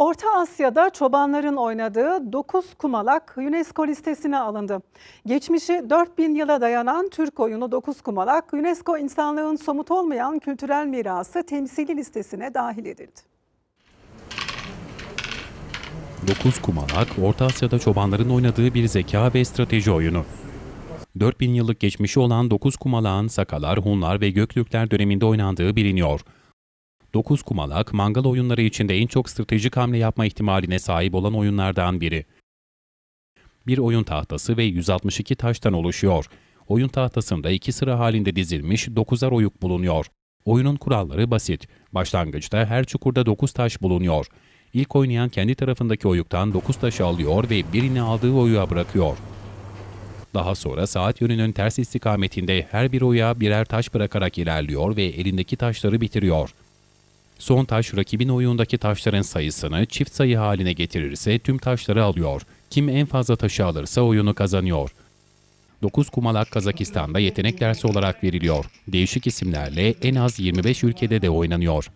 Orta Asya'da çobanların oynadığı 9 kumalak UNESCO listesine alındı. Geçmişi 4000 yıla dayanan Türk oyunu 9 kumalak UNESCO insanlığın somut olmayan kültürel mirası temsili listesine dahil edildi. 9 kumalak, Orta Asya'da çobanların oynadığı bir zeka ve strateji oyunu. 4000 yıllık geçmişi olan 9 kumalağın Sakalar, Hunlar ve Göktürkler döneminde oynandığı biliniyor. 9 kumalak, mangal oyunları içinde en çok stratejik hamle yapma ihtimaline sahip olan oyunlardan biri. Bir oyun tahtası ve 162 taştan oluşuyor. Oyun tahtasında iki sıra halinde dizilmiş 9'ar oyuk bulunuyor. Oyunun kuralları basit. Başlangıçta her çukurda 9 taş bulunuyor. İlk oynayan kendi tarafındaki oyuktan 9 taşı alıyor ve birini aldığı oyuğa bırakıyor. Daha sonra saat yönünün ters istikametinde her bir oyuğa birer taş bırakarak ilerliyor ve elindeki taşları bitiriyor. Son taş rakibin oyundaki taşların sayısını çift sayı haline getirirse tüm taşları alıyor. Kim en fazla taşı alırsa oyunu kazanıyor. 9 kumalak Kazakistan'da yetenek dersi olarak veriliyor. Değişik isimlerle en az 25 ülkede de oynanıyor.